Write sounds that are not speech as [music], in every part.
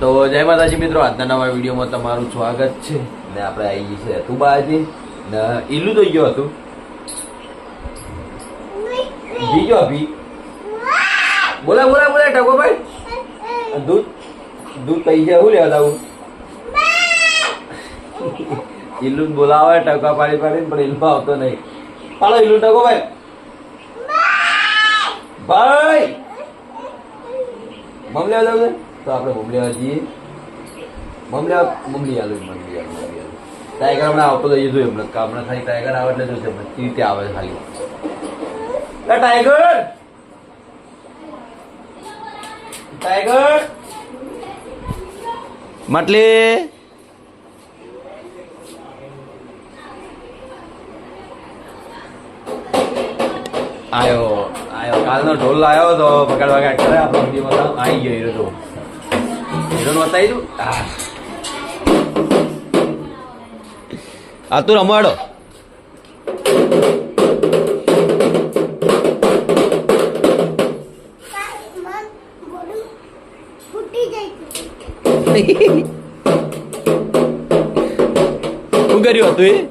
તો જય માતાજી મિત્રો, આજના નવા વિડીયોમાં તમારું સ્વાગત છે. ને આપણે આવી છે તુબાજી. ને ઈલું તો ગયો હતું. બીજો અભી બોલા બોલા બોલા ટકો ભાઈ. દૂધ દૂધ પૈસા શું લેવા આવું ઈલું બોલાવે ટકા પાડી પાડી પણ ઈલું આવતો નહીં. પાડો ઈલું ટકો ભાઈ. ભાઈ! મમ લેવા છે? તો આપણે લેવા જઈએ. મમ બમલી આલુ મમલી આલુ મમલી આલુ. ટાઈગર હમણાં આવતો જઈએ જોઈએ હમણાં હમણાં ખાલી ટાઈગર આવે એટલે જોશે, બધી રીતે આવે ખાલી. ટાઈગર ટાઈગર માટલી! આયો આયો. કાલનો ઢોલ આવ્યો તો પકડ વગાડ કરે આપણો વીડિયો આવી ગયો હીરો તો હીરો બતાવી દઉં આ. આ તું રમાડો શું કર્યું હતું એ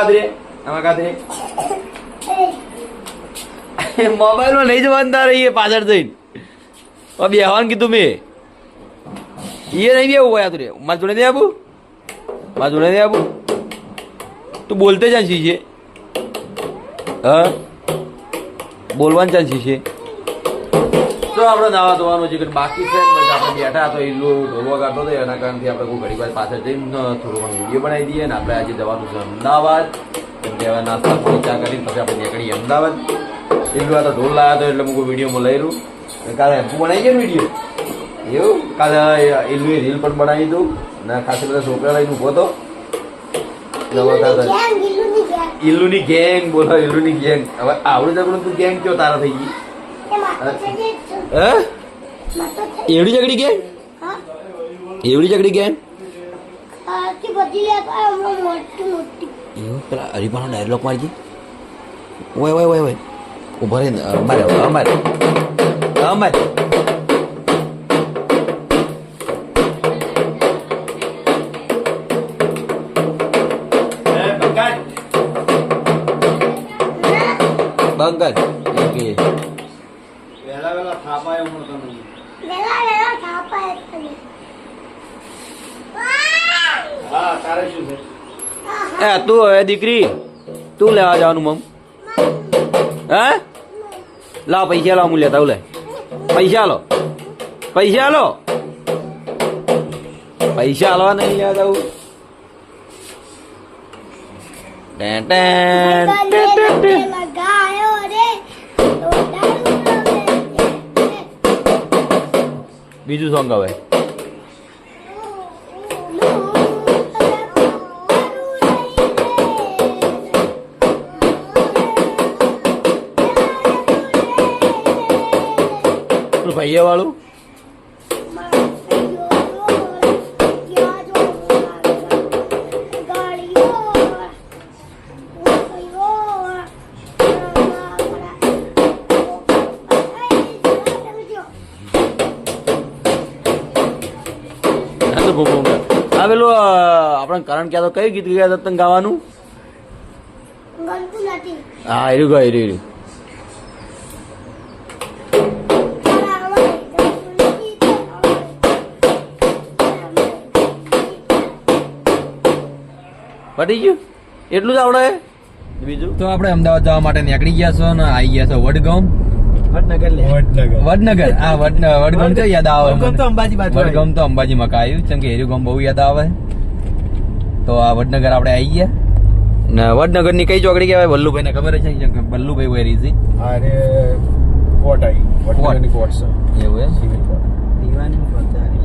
કાદરે આમાં મોબાઈલમાં નહીં જવાનું તારે પાછળ જઈને. હવે બેહવાનું કીધું મેં. એ નહીં બેવું હોય તું રે. મારા જોડે નહીં આપું મારા જોડે નહીં આપું તું બોલતે ચાન્સી છે હા? બોલવાનું ચાન્સી છે તો આપણે નાવા ધોવાનું છે બાકી છે આપણે બેઠા તો એટલું ઢોલવા કાઢતો હતો એના કારણથી આપણે કોઈ ઘડી વાર પાછળ જઈને થોડો ઘણો વીડિયો બનાવી દઈએ ને આપણે આજે જવાનું છે અમદાવાદ. કેમ કે હવે નાસ્તા પાણી ચા કરીને પછી આપણે નીકળીએ અમદાવાદ. એટલું આ તો ઢોલ લાવ્યો હતો એટલે હું વિડીયોમાં લઈ રહ્યું કાલે હેમ્પુ બનાવી ગયો વીડિયો? એવું? કાલે એટલું રીલ પણ બનાવી દઉં ને ખાસી બધા છોકરા લઈને ઊભો હતો. ઇલ્લુની ગેંગ બોલો ઇલ્લુની ગેંગ હવે આવડું જગડું તું ગેંગ કયો? તારા થઈ ગઈ. એવડી ઝઘડી ગેંગ એવડી ઝઘડી પેલા હરિભાનો ડાયલોગ મારજી. ઓય ઓય ઓય ઓય. ઊભા રહીને અમારે અમારે અમારે બંગર ઓકે. વહેલા વહેલા થાપાય હું તમને હા તારે શું છે? એ તું હવે દીકરી તું લેવા જવાનું મમ. હે? લાવ પૈસા લાવ હું લેતા લે. પૈસા લો. પૈસા લો. પૈસા હાલવા નહીં લેવા જવું. Ten ten. ટેન ટેન બીજું સોંગ હવે ભાઈએ વાળું ભૂ ભૂ. હા પેલું આપણે કરણ ક્યાં તો કયું ગીત ગયા હતા તને ગાવાનું? હા એર્યું ગયું એર્યું પટી ગયું? એટલું જ આવડે? બીજું? તો આપણે અમદાવાદ જવા માટે નીકળી ગયા છો ને આવી ગયા છો વડગામ. વડનગર વડનગર. વડનગર. આ વડ વડગામ તો યાદ આવે વડગામ તો અંબાજી બાજુ વડગામ તો અંબાજી માં આવ્યું. કેમ કે એર્યું ગામ બહુ યાદ આવે. તો આ વડનગર આપણે આવી ગયા. ને વડનગરની કઈ ચોકડી કહેવાય? વલ્લુભાઈ ને ખબર છે વલ્લુભાઈ વેરી છે. અરે કોટ આવી વડનગરની કોટ છે એવું એમ? સિવિલ કોટ. દીવાની કોટ અને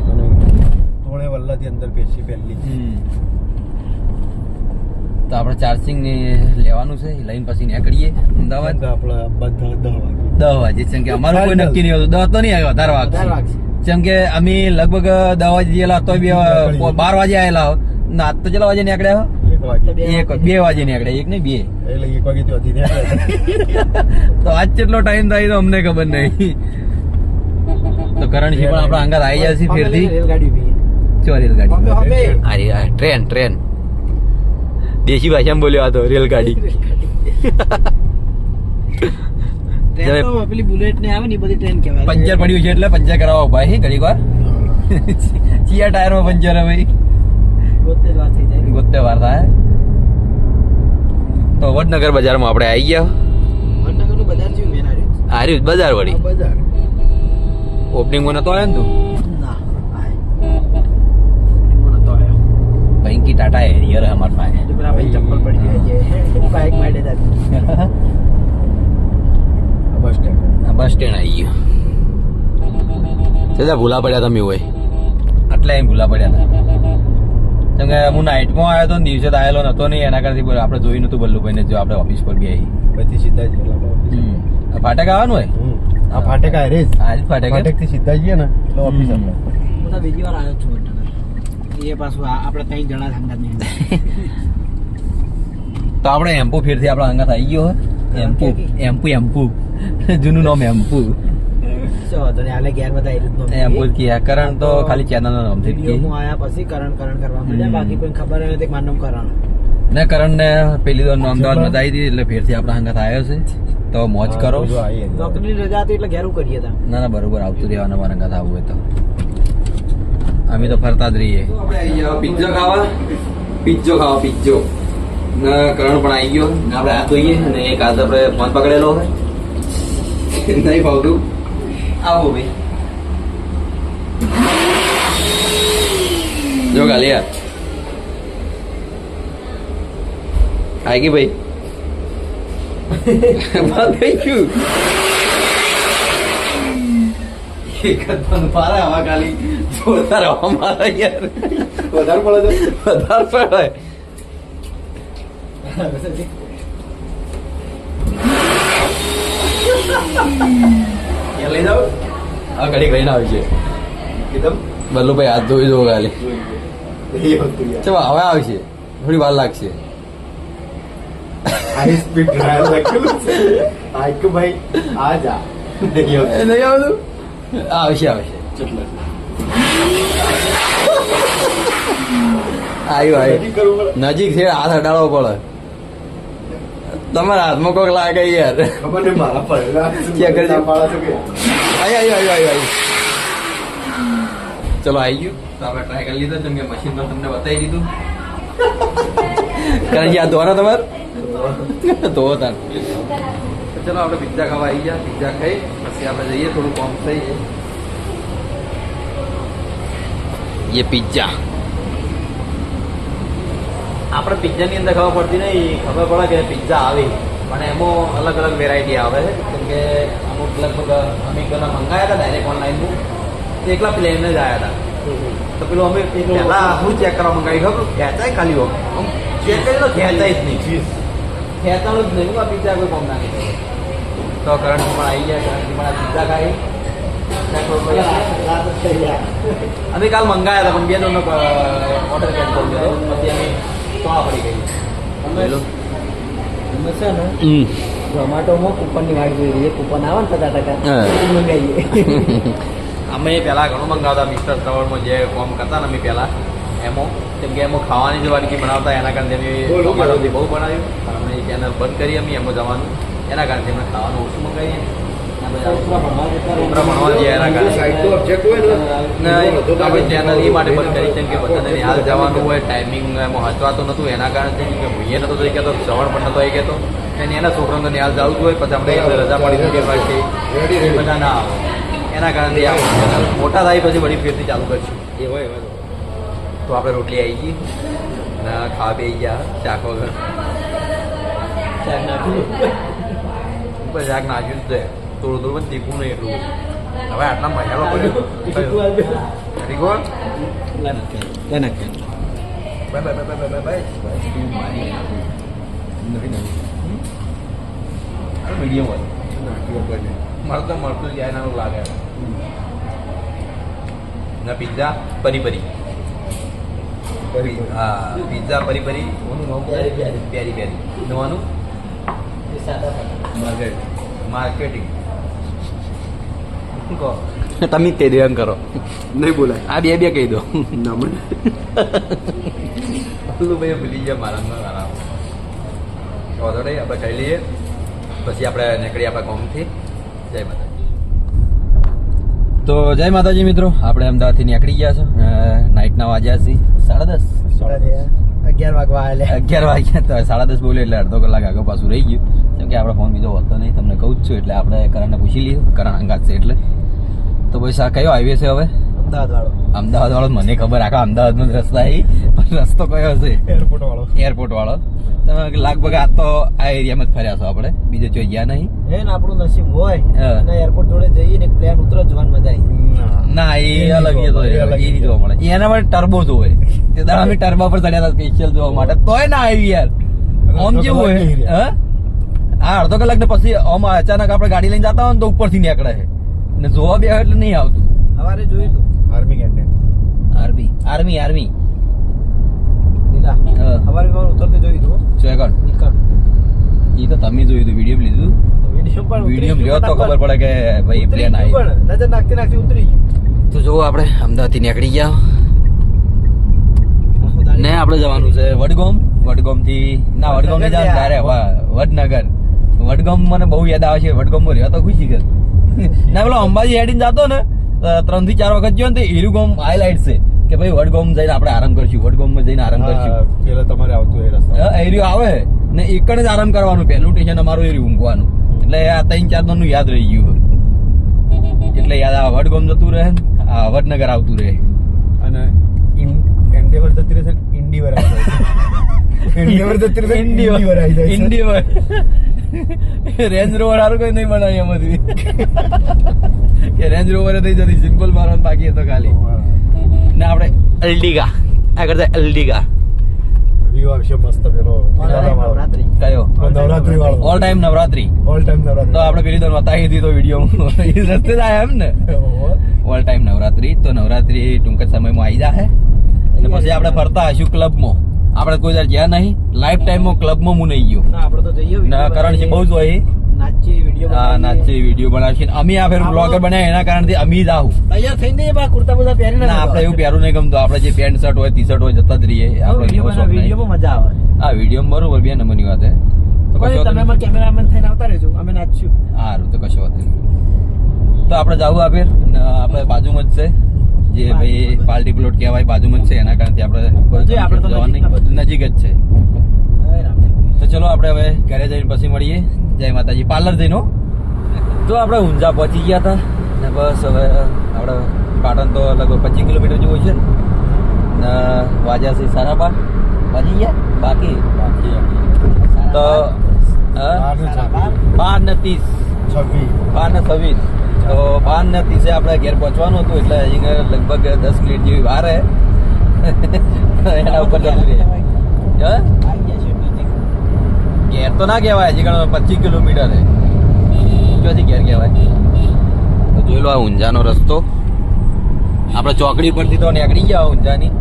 તોણે વલ્લાથી અંદર પેશી પહેલી હમ. તો આપણે ચાર્જિંગ લેવાનું છે. લઈને પછી નીકળીએ. અમદાવાદ. આપણે બધા દહ વાગે. દસ વાગે. જેમ કે અમારું કોઈ નક્કી નહીં હતું. દસ તો નહીં આવ્યો વધારે વાગશે. જેમ કે અમે લગભગ દસ વાગે ગયેલા તો બી બાર વાગે આવેલા ના તો ચલો વાગે નીકળ્યા હો? એક વાગે. બે વાગે. નીકળ્યા. એક નહીં બે. એટલે એક વાગે [laughs] તો આજ કેટલો ટાઈમ થાય તો અમને ખબર નહીં. તો કરણજી પણ આપણા અંગાત આવી જાય છે ફેરથી. રેલગાડી ઊભી ચો રેલગાડી. અરે ટ્રેન ટ્રેન. દેશી ભાષામાં બોલ્યો આ તો રેલગાડી. પેલી બુલેટ ને આવે ને બધી ટ્રેન કહેવાય. પંચર પડ્યું છે એટલે પંચર કરાવવા ઊભા છે ઘડીક વાર. ચિયા ટાયરમાં પંચર હે ભાઈ થઈ જાય. ગોતે વાર થાય. તો વડનગર બજારમાં આપણે આવી ગયા. વડનગરનું બજાર જેવું મેન આર્યું આર્યું બજાર વળી. બજાર. ઓપનિંગમાં નતો આવ્યો ને તું ના આય મને તો આયો ભૈંકી ટાટા એરિયર हमारे पास है ચપ્પલ પડી જાય છે બાઇક [laughs] માટે જાય આ બસ સ્ટેન્ડ. બસ સ્ટેન્ડ આવી ગયો. છેલ્લા ભૂલા પડ્યા તમે હોય આટલા એમ ભૂલા પડ્યા હતા. કેમ કે હું નાઇટમાં આવ્યો તો ને દિવસે તો આવેલો નતો નહીં એના કરતી આપણે જોયું નતું બલ્લુભાઈ ને જો આપણે ઓફિસ પર ગયા પછી સીધા જ ગયેલા ફાટક આવવાનું હોય? આ ફાટક આ રે આજ ફાટક ફાટકથી સીધા જઈએ ને એટલે ઓફિસ. આપણે હું બીજી વાર આવ્યો છું એ પાછું આપણે ત્રણ જણા સંગાત નહીં [laughs] તો આપણે એમ્પુ ફેરથી આપણા અંગાત આવી ગયો એમ્પુ એમ્પુ એમ્પુ. [laughs] જૂનું નામ એમ્પુ. ને કરણ તો ખાલી ચેનલનું નામ થઈ ગયું આયા પછી કરણ કરણ કરવા માંડ્યા. બાકી કોઈ ખબર નથી કે કરણ ને કરણ. ને પેલી તો નામ તો બતાવી દીધી એટલે ફેરથી આપણા અંગાત આવ્યો છે. તો મોજ કરો. રજા હતી એટલે ઘેર કરીએ તા. ના ના બરોબર આવતું રહેવાનું અમારા અંગાત આવવું હોય તો. અમે તો ફરતા જ રહીએ પિઝ્ઝો ખાવા પિઝ્ઝો ખાવા પિઝ્ઝો ના કરણ પણ આવી ગયો ને આપણે હાથ ધોઈએ અને એક હાથ આપણે ફોન પકડેલો હોય નહીં ભાવતું આવો ભાઈ જો ગાલી યાર આવી ગઈ ભાઈ વાત થઈ ગયું એક જ પણ પારે હવા ખાલી. જોરદાર હવા મારે યાર. વધારે પડે છે? વધારે પડે લઈ જાઓ? આ ઘડી લઈને આવી છે એકદમ? બલ્લુભાઈ હાથ ધોઈ દો ખાલી. ચાલો હવે આવશે થોડી વાર લાગશે. હાઈ સ્પીડ ડ્રાઈવ લખેલું છે. આઈક ભાઈ આ જા. નહીં આવતું. આવશે આવશે. આવ્યું આવ્યું. નજીક છે હાથ અડાડવો પડે. તમારા હાથમાં કોક લાગે યાર. ખબર નહીં મારા આઈ ચલો આવી ગયું. તો આપણે ટ્રાય કરી લીધો જેમ કે મશીનમાં તમને બતાવી દીધું. કારણ કે આ ધોવાનો તમારે? તો તાર. ચલો આપણે પિઝા ખાવા આવી ગયા. પિઝા ખાઈ પછી આપણે જઈએ થોડું કોમ થઈ યે પિઝા આપણે પિઝાની અંદર ખબર પડતી નહીં. ખબર પડે કે પિત્ઝા આવે. પણ એમાં અલગ અલગ વેરાયટી આવે. છે કેમ કે અમુક લગભગ અમે પેલા મંગાયા હતા ડાયરેક્ટ ઓનલાઈન એકલા પ્લેન જ આવ્યા હતા. તો પેલું અમે પહેલાં હું ચેક કરવા મંગાવી ખબર? ખેંચાય ખાલી હોય ખેંચાય જ નહીં. ખેંચાણું જ નહીં આ પિઝા કોઈ કોમ ના નહીં તો કરંટ પણ આવી ગયા કરંટ પણ આ પિઝા ખાઈ. રાત જ થઈ ગયા. અમે કાલ મંગાયા હતા પણ બે જણનો ઓર્ડર કેન્સલ કર્યો પછી અમે તો પડી ગઈ. અમે અમે છે ને ઝોમેટોમાં કૂપનની વાટ જોઈ કૂપન આવે ને પચાસ ટકા મંગાવીએ અમે પહેલા ઘણું મંગાવતા મિસ્ટર શ્રવણમાં જે કોમ કરતા ને અમે પહેલા એમાં કેમ કે એમાં ખાવાની જે વાનગી બનાવતા એના કારણે અમે બોલો, બોલો. બહુ બનાવ્યું. પણ અમે ચેનલ બંધ કરી અમે એમાં જવાનું. એના કારણે અમે ખાવાનું ઓછું મંગાવીએ. છોકરા ભણવા એના કારણે. આપણે ચેનલ એ માટે બંધ કરી કેમ કે બધાને હાલ જવાનું હોય ટાઈમિંગ એમાં હચવાતું નતું એના કારણે કે ભૂઈએ નતો થઈ ગયો શ્રવણ પણ નતો આવી ગયો અને એના છોકરાને હાલ જવું હોય પછી આપણે રજા પડી શકે પછી. બધા ના આવે. એના કારણે આ મોટા થાય પછી વળી ફેરથી ચાલુ કરશું. એ હોય. તો આપણે રોટલી આવી ગઈ. અને ખાવા બે ગયા. શાક વગર. શાક નાખ્યું. ઉપર શાક નાખ્યું જ થોડું થોડું પણ તીખું નહીં એટલું. હવે આટલા મસાલો કર્યો. મીડિયમ હોય. મારે તો મળતું જાય લાગે. ના પિઝા પરી પરી હા પિઝા પરી પરી પ્યારી પ્યારી નવાનું? માર્કેટ. માર્કેટિંગ. કહો? તમે તે ધ્યાન કરો. નહીં બોલાય. આ બે બે કહી દો. ના મને. પેલું ભાઈ ભૂલી ગયા મારા મારા વાંધો નહીં આપણે ખાઈ લઈએ. પછી આપણે નીકળીએ આપણા ગામથી. જય માતાજી. તો જય માતાજી મિત્રો આપણે અમદાવાદથી નીકળી ગયા છો નાઇટના વાગ્યા છે સાડા દસ. અગિયાર વાગવા અગિયાર વાગ્યા તો સાડા દસ બોલે એટલે અડધો કલાક આગળ પાછું રહી ગયું. કેમ કે આપણો ફોન બીજો હોતો નહીં તમને કહું જ છું એટલે આપણે કરણને પૂછી લઈએ. કરણ અંગાત છે એટલે. તો પછી આ કયો હાઈવે છે હવે? અમદાવાદ વાળો અમદાવાદ વાળો મને ખબર આખા અમદાવાદનો રસ્તા રસ્તો કયો હશે? એરપોર્ટ વાળો. એરપોર્ટ વાળો. તમે લગભગ આ તો આ એરિયામાં જ ફર્યા છો આપણે. બીજે જો ગયા નહીં? હે ને આપણું નસીબ હોય. અને એરપોર્ટ જોડે જઈએ ને પ્લેન ઉતરો જોવાની મજા આવી ના એ અલગ એ તો એ અલગ એ જોવા મળે. એના માટે ટર્બો જોવે. તે દાડા અમે ટર્બો પર ચડ્યા હતા સ્પેશિયલ જોવા માટે. તોય ના આવી યાર. ઓમ જેવું કેવું હોય હા? આ અડધો કલાક ને પછી ઓમ અચાનક આપણે ગાડી લઈને જતા હોય ને તો ઉપરથી નીકળે છે. ને જોવા બે એટલે નહીં આવતું. સવારે જોયું તું? Army canteen army army army લીલા હા. સવારે સવારે ઉતરતે જોયું તું સેકન્ડ નીકળ એ તો તમે જોયું હતું વીડિયો લીધું વીડિયો પણ વીડિયો લ્યો તો ખબર પડે કે ભાઈ પ્લેન આવી પણ નજર નાખતી નાખતી ઉતરી ગયું તો જો આપણે અમદાવાદથી નીકળી ગયા ને આપણે જવાનું છે વડગામ વડગામથી ના વડગામ ને જવાનું તારે વડનગર વડગામ મને બહુ યાદ આવે છે વડગામમાં રહ્યો તો ખુશી કર ના પેલો અંબાજી હેડીને જતો ને ત્રણથી ચાર વખત ગયો ને તે હીરુગામ હાઈલાઇટ છે કે ભાઈ વડગામ જઈને આપણે આરામ કરશું વડગામ જઈને આરામ કરશું. પેલા તમારે આવતું એ રસ્તા એરિયો આવે. ને એક જ આરામ કરવાનું પહેલું ટેન્શન અમારું એરિયું ઊંઘવાનું. એટલે આ ત્રણ ચારનું યાદ રહી ગયું એટલે યાદ આ વડગામ જતું રહે આ વડનગર આવતું રહે. અને એન્ડેવર જતી રહેશે ઇન્ડીવર [laughs] એન્ડેવર જતી રહેશે ઇન્ડીવર. આવી જાય ઇન્ડીવર. [laughs] રેન્જ રોવર હારું કઈ નહીં બનાવી એમાંથી. [laughs] કે રેન્જ રોવર થઈ જતી સિમ્પલ મારવાનું બાકી હતો ખાલી. ને આપણે અલ્ડિગા. આ કરતા અલ્ડિગા. વ્યૂ આવશે મસ્ત પેલો નવરાત્રી. કયો? નવરાત્રી વાળો. All time Navratri. All time Navratri. તો આપણે પેલી તો બતાવી દીધી તો વીડિયો [laughs] એ રસ્તે જ એમ ને? All time Navratri. તો નવરાત્રી ટૂંક જ સમયમાં આવી જાય અને પછી આપણે ફરતા હશું ક્લબમાં. આપણે કોઈ દર ગયા નહીં. લાઈફ ટાઈમમાં ક્લબમાં હું નહીં ગયો. ના આપણે તો જઈએ ના video કરણ છે બહુ જ હોય. હા નાચે વીડિયો બનાવશે અમે આ ફેર બ્લોગર બનાવ્યા એના કારણથી અમે જ આવું. તૈયાર થઈને જઈએ કુર્તા બધા પહેરીને ના આપણે એવું પહેરું નહીં ગમતું. આપણે જે પેન્ટ શર્ટ હોય ટી શર્ટ હોય જતા જ રહીએ. આપણે વિડીયોમાં મજા આવે. હા વીડિયો બરોબર બે નંબરની વાત હે. તો કશો તમે અમારા કેમેરામેન થઈને આવતા રહેજો. અમે નાચશું. સારું તો કશો વાત નહીં. તો આપણે જવું આ ફેર. આપણે બાજુમાં જ છે. જે ભાઈ પાર્ટી પ્લોટ કહેવાય બાજુમાં જ છે. એના કારણથી આપણે આપડે આપણે. નજીક જ છે. તો ચલો આપણે હવે ઘરે જઈને પછી મળીએ. જય માતાજી. પાર્લર જઈનો. તો આપણે ઊંઝા પહોંચી ગયા હતા. ને બસ હવે આપણે પાટણ તો લગભગ પચીસ કિલોમીટર જેવું છે ને. વાજ્યા છે સારા બાર વાજી ગયા? બાકી? તો હા? બાર ને ત્રીસ. છવ્વીસ. બાર ને છવ્વીસ. તો બાર ને ત્રીસે આપણે ઘેર પહોંચવાનું હતું એટલે અહીંયા લગભગ દસ મિનિટ જેવી વાર હે. [laughs] એના ઉપર જતું રહે. હા? ઘેર તો ના કહેવાય હજી ઘણો પચીસ કિલોમીટર છે. ક્યાંથી ઘેર કહેવાય. તો જોઈ લો આ ઊંઝાનો રસ્તો. આપણે ચોકડી પરથી તો નીકળી ગયા ઊંઝાની.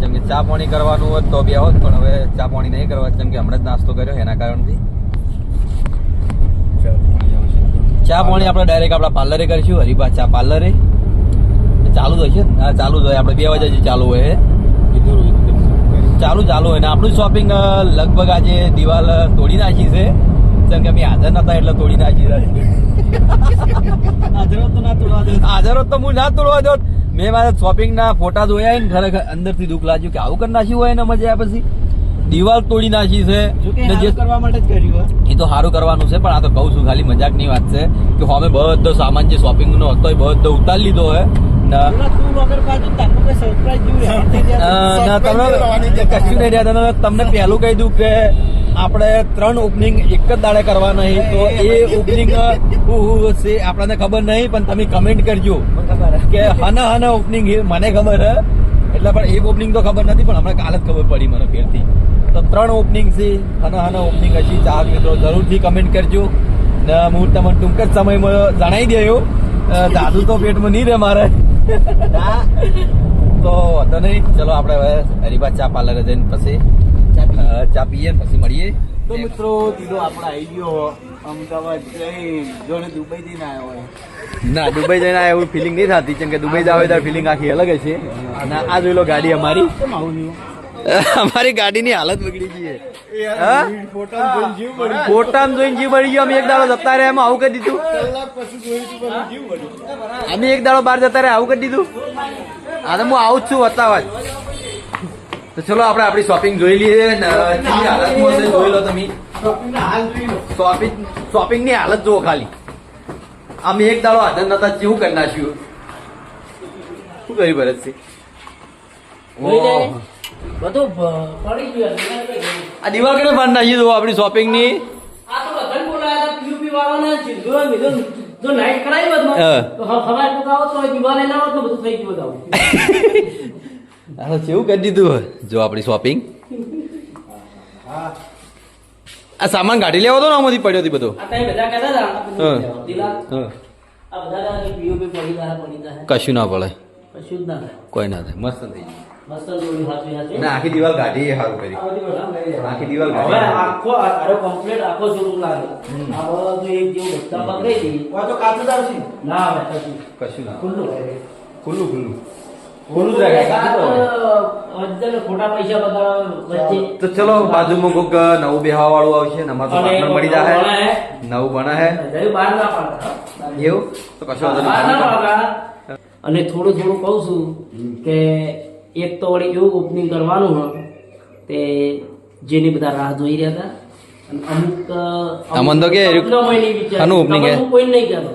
જેમ કે ચા પાણી કરવાનું હોત તો બે હોત પણ હવે ચા પાણી નહીં કરવા જેમ કે હમણાં જ નાસ્તો કર્યો એના કારણથી. ચા પાણી આપણે ડાયરેક્ટ આપણા પાર્લરે કરીશું હરિભા ચા પાર્લરે ચાલુ જ હશે ચાલુ જ હોય. આપણે બે વાગ્યા ચાલુ હોય. ચાલુ ચાલુ હોય ને આપણું શોપિંગ લગભગ આજે દિવાલ તોડી નાખી છે. જેમ કે અમે હાજર નતા એટલે તોડી નાખી [laughs] હાજર તો ના હું ના તોડવા દો મેં મારા શોપિંગ ના ફોટા જોયા ને ખરેખર અંદરથી દુઃખ લાગ્યું કે આવું કરી નાખ્યું હોય ને મજા આવ્યા પછી. દિવાલ તોડી નાખી છે. જો કે ને જે કરવા માટે જ કર્યું એ તો સારું કરવાનું છે પણ આ તો કહું છું ખાલી મજાકની વાત છે કે અમે બધો સામાન જે શોપિંગ નો હતો એ બધો ઉતારી લીધો હે [laughs] તમને તમને પહેલું કહી દઉં કે આપણે ત્રણ ઓપનિંગ એક જ દાડે કરવા નહીં તો એ ઓપનિંગ છે. આપણને ખબર નહીં પણ તમે કમેન્ટ કરજો. કે હના હના ઓપનિંગ મને ખબર હે. એટલે પણ એક ઓપનિંગ તો ખબર નથી પણ હમણાં કાલે જ ખબર પડી મને ફેરથી. તો ત્રણ ઓપનિંગ છે. હના હના ઓપનિંગ હજી. ચાહક મિત્રો જરૂરથી કમેન્ટ કરજો. ને હું તમને ટૂંક જ સમયમાં જણાવી દેયો. દાદુ તો પેટમાં નહીં રહે મારે. ના તો વાંધો નહીં. ચલો આપણે હવે હરીબા ચા પાર્લરે જઈને પછી ચા પીએ. ને પછી મળીએ. તો મિત્રો દીધો આપણે આવી ગયો. અમદાવાદ જઈ જોને દુબઈ જઈને આવ્યો હોય. ના દુબઈ જઈને આવ્યો એવું ફિલિંગ નહીં થતી. કેમ કે દુબઈ જાવ ત્યારે ફિલિંગ આખી અલગ છે. અને આ જોઈ લો ગાડી અમારી. કેમ આવું અમારી ગાડીની હાલત બગડી ગઈ ફોટા જોઈને જીવ બળી ગયો. અમે એક દાડો જતા રહ્યા એમાં આવું કરી દીધું. અમે એક દાડો બહાર જતા રહ્યા આવું કરી દીધું. હા તો હું આવું જ છું વતાવા જ તો ચલો આપણે આપણી શોપિંગ જોઈ લઈએ. ને હાલતમાં જોઈ લો તમે. શોપિંગ શોપિંગની હાલત જુઓ ખાલી. અમે એક દાડો હાજર નતા શું કરી નાખ્યું. શું કર્યું ભરતસિંહ? ઓહ. બધું પડી ગયું આ દિવાલ કરે બાંધ નાખી દો આપણી શોપિંગની આ તો બધાને બોલાયા હતા PUP વાળાને ચીંધું હોય, જો નાઈટ કરાવી હોત તો હ- પુકાવો તો દિવાલે ના હોત તો બધું થઈ ગયું હતું. [laughs] આ કેવું કરી દીધું જો આપણી શોપિંગ આ સામાન કાઢી લેવો તો ને આમાંથી પડ્યો હતી બધો જાય, જાય. કશું ના પડે. કશું જ ના કોઈ ના થાય. મસ્ત થઈ ગયું. ના આખી દિવાલ કાઢી એ સારું લેવા. આખી દિવાલ હવે આખો અરે કમ્પ્લીટ આખો જોડું લાગે. આ બધું એક જેવું બધા પકડી હતી. તો કાચું જ આવશે ના? આવે કશું. કશું ના ખુલ્લું. ખુલ્લું ખુલ્લું. ખુલ્લું જ રાખાય, કાઢી દો. આ વચ્ચે ખોટા પૈસા બધા તો ચલો બાજુમાં કોક નવું બેહવા વાળું આવશે ને અમારે પાર્ટનર મળી જાય નવું ભણે હે. એવું? તો કશું વાંધો નહીં. અને થોડું થોડું કહું છું કે એક તો વળી એવું ઓપનિંગ કરવાનું હોય તે જેની બધા રાહ જોઈ રહ્યા હતા. અમુક અમન તો કે સપનામાંય નહીં વિચાર્યું. આનું opening હે? કોઈ નહીં કહેતો.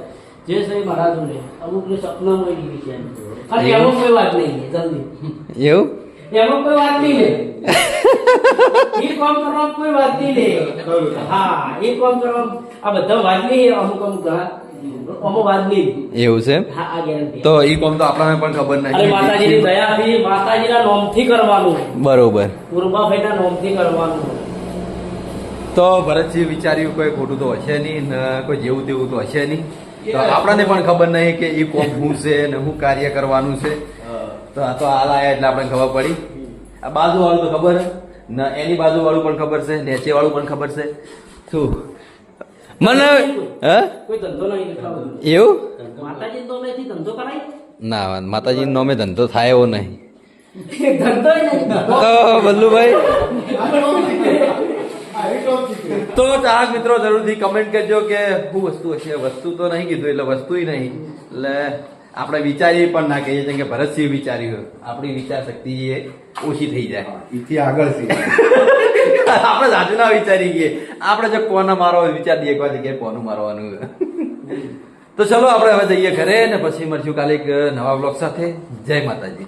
જે સહી મારા જોડે અમુક ને સપનામાં નહીં વિચાર્યું અને એમાં કોઈ વાત નહીં જલ્દી. એવું? એમાં કોઈ વાત નહીં લે. [laughs] એ કામ કરવામાં કોઈ વાત નહીં લે. હા એ કામ કરવામાં આ બધા વાત નહીં અમુક અમુક ઘણા અમુક વાત. નહીં એવું છે? એમ? હા આ ગેરંટી તો ઈ કોમ તો આપણને પણ ખબર અરે માતાજીની નથી દયાથી માતાજીના નોમથી કરવાનું. બરોબર. પૂર્વાભાઈના નોમથી કરવાનું. તો ભરતજી વિચાર્યું કોઈ ખોટું તો હશે નહીં કોઈ જેવું તેવું તો હશે નહીં. તો આપણને પણ ખબર નહીં કે એ કોમ શું છે ને શું કાર્ય કરવાનું છે. તો આ તો હાલ આયા એટલે આપણને ખબર પડી. આ બાજુ વાળું તો ખબર? હે ને એની બાજુ વાળું પણ ખબર છે નેચે વાળું પણ ખબર છે. શું? મને હે? કોઈ ધંધો નહીં એવું? માતાજી નોમેથી ધંધો કરાય. ના માતાજીનો નોમે ધંધો થાય એવો નહીં. ધંધો નહીં. તો બલ્લુભાઈ તો ચાહક મિત્રો જરૂરથી કમેન્ટ કરજો કે શું વસ્તુ હશે. વસ્તુ તો નહીં કીધું એટલે વસ્તુ નહીં. એટલે આપણે વિચારીએ પણ ના કહીએ છીએ કે ભરતસિંહ વિચાર્યું આપણી વિચાર શક્તિ એ ઓછી થઈ જાય. એથી આગળ આપણે સાચું ના વિચારી ગઈએ આપણે જો કોને મારો વિચાર દઈએ એકવાર જગ્યાએ કોનું મારવાનું. તો ચલો આપણે હવે જઈએ ઘરે ને પછી મળશું કાલે એક નવા બ્લોગ સાથે. જય માતાજી.